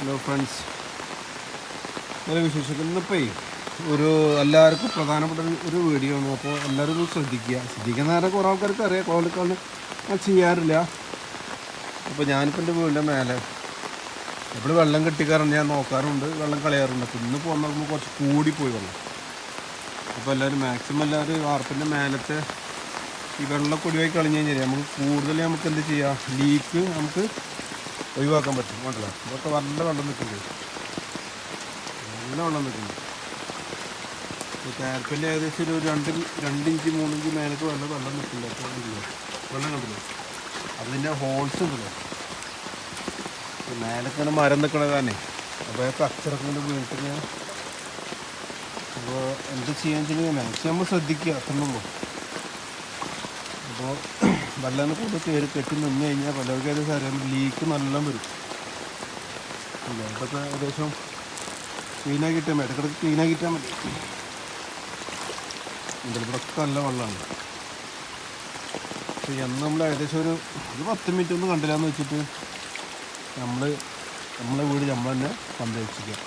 Hello friends നല്ല വിശേഷം ഇന്നിപ്പോൾ ഒരു എല്ലാവർക്കും പ്രധാനപ്പെട്ട ഒരു- വീഡിയോ ആണ്. അപ്പോൾ എല്ലാവരും ഒന്ന് ശ്രദ്ധിക്കുക. ശ്രദ്ധിക്കുന്ന നേരം കുറേ ആൾക്കാർക്ക് അറിയാം. കോളിക്കാണ് ഞാൻ ചെയ്യാറില്ല. അപ്പോൾ ഞാനിപ്പോൾ എന്റെ വീടിന്റെ മേലെ എപ്പോഴും വെള്ളം കെട്ടിക്കാറുണ്ട്. ഞാൻ നോക്കാറുണ്ട്. വെള്ളം കളയാറുണ്ട്. അപ്പോൾ ഇന്ന് പോകുന്ന നോക്കുമ്പോൾ കുറച്ച് കൂടിപ്പോയി വെള്ളം. അപ്പോൾ എല്ലാവരും മാക്സിമം എല്ലാവരും വാർപ്പിന്റെ മേലത്തെ ഈ വെള്ളം കൊടിവായി കളഞ്ഞു കഴിഞ്ഞാൽ നമുക്ക് കൂടുതൽ നമുക്ക് എന്ത് ചെയ്യാം? ലീക്ക് നമുക്ക് ഒഴിവാക്കാൻ പറ്റും. വേണ്ടല്ലോ? ഇതൊക്കെ നല്ല വെള്ളം നിൽക്കുന്നുണ്ട്. നല്ല വെള്ളം നിൽക്കുന്നുണ്ട്. കാൽപ്പല്ലി ഏകദേശം ഒരു രണ്ട് രണ്ടിഞ്ച് മൂന്നിഞ്ച് മേലേക്ക് വെള്ളം വെള്ളം നിൽക്കില്ല കണ്ടില്ലേ? വെള്ളം കണ്ടില്ലേ? അതിന്റെ ഹോൾസ് ഉണ്ടല്ലോ. മേലക്കാണ് മരം നിൽക്കണത് തന്നെ. അപ്പോൾ ആ കച്ചറൊക്കെ വീട്ടിൽ അപ്പോൾ എന്ത് ചെയ്യാൻ വെച്ചാൽ മാക്സിമം നമ്മൾ ശ്രദ്ധിക്കുക അത്രയുള്ളൂ അപ്പോൾ വെള്ളം കൂടുതൽ കയറി കെട്ടി നിന്ന് കഴിഞ്ഞാൽ പലർക്കും ഏകദേശം അറിയാം. ലീക്ക് നല്ല വരും. ഇതൊക്കെ ഏകദേശം ക്ലീനാക്കിയിട്ടാൽ മതി. ഇടയ്ക്കിടയ്ക്ക് ക്ലീനാക്കിയിട്ടാൽ മതി. ഇതിൽ ഇവിടെയൊക്കെ നല്ല വെള്ളമാണ് അപ്പോൾ എന്ന് നമ്മൾ ഏകദേശം ഒരു ഒരു പത്ത് മിനിറ്റ് ഒന്നും കണ്ടില്ല എന്ന് വെച്ചിട്ട് നമ്മൾ നമ്മളെ വീട് നമ്മൾ തന്നെ സംരക്ഷിക്കാം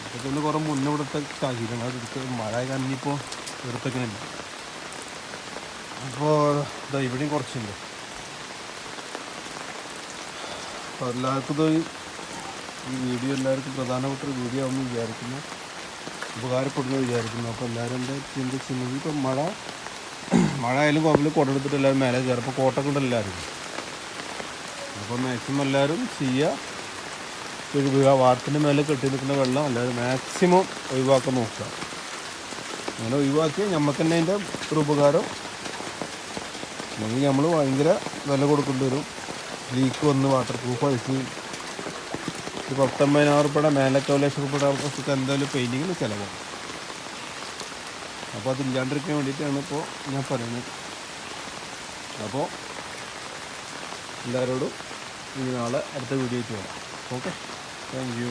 ഇതൊക്കെ കുറേ മുന്നേ ഇവിടുത്തെ സാഹചര്യം അത് എടുത്ത് മഴ കന്നിപ്പോൾ എടുത്തേക്കണില്ല അപ്പോൾ ഇതാ ഇവിടെയും കുറച്ചുണ്ട്. അപ്പോൾ എല്ലാവർക്കും ഇത് ഈ വീഡിയോ എല്ലാവർക്കും പ്രധാനപ്പെട്ട ഒരു വീഡിയോ ആവുമെന്ന് വിചാരിക്കുന്നു. ഉപകാരപ്പെടുന്നു വിചാരിക്കുന്നു. അപ്പോൾ എല്ലാവരും എന്റെ ചിന്ത ചിന്തി ഇപ്പം മഴ മഴ ആയാലും കുഴപ്പമില്ല. കുട എടുത്തിട്ട് എല്ലാവരും മേലെ കയറും. അപ്പോൾ കോട്ടൊക്കെ ഉണ്ട് എല്ലാവരും. അപ്പോൾ മാക്സിമം എല്ലാവരും ചെയ്യുക ഒഴിവുക വാർത്തിന്റെ മേലെ കെട്ടി നിൽക്കുന്ന വെള്ളം എല്ലാവരും മാക്സിമം ഒഴിവാക്കാൻ നോക്കുക. അങ്ങനെ ഒഴിവാക്കി നമുക്ക് തന്നെ അതിന്റെ ഒരു ഉപകാരം അല്ലെങ്കിൽ നമ്മൾ ഭയങ്കര വില കൊടുക്കേണ്ടി വരും. ലീക്ക് വന്ന് വാട്ടർ പ്രൂഫ് അഴിച്ച് ഒരു പത്തൊമ്പതിനായിരം ഉൾപ്പെടെ മേലൊക്കെ ലക്ഷം ഉൾപ്പെടെ ആൾക്കൊക്കെ എന്തായാലും പെയിന്റിങ്ങിന് ചിലവാണ് അപ്പോൾ അതില്ലാണ്ടിരിക്കാൻ വേണ്ടിയിട്ടാണ് ഇപ്പോൾ ഞാൻ പറയുന്നത്. അപ്പോൾ എല്ലാവരോടും ഇനി നാളെ അടുത്ത വീഡിയോയ്ക്ക് വരാം. Okay thank you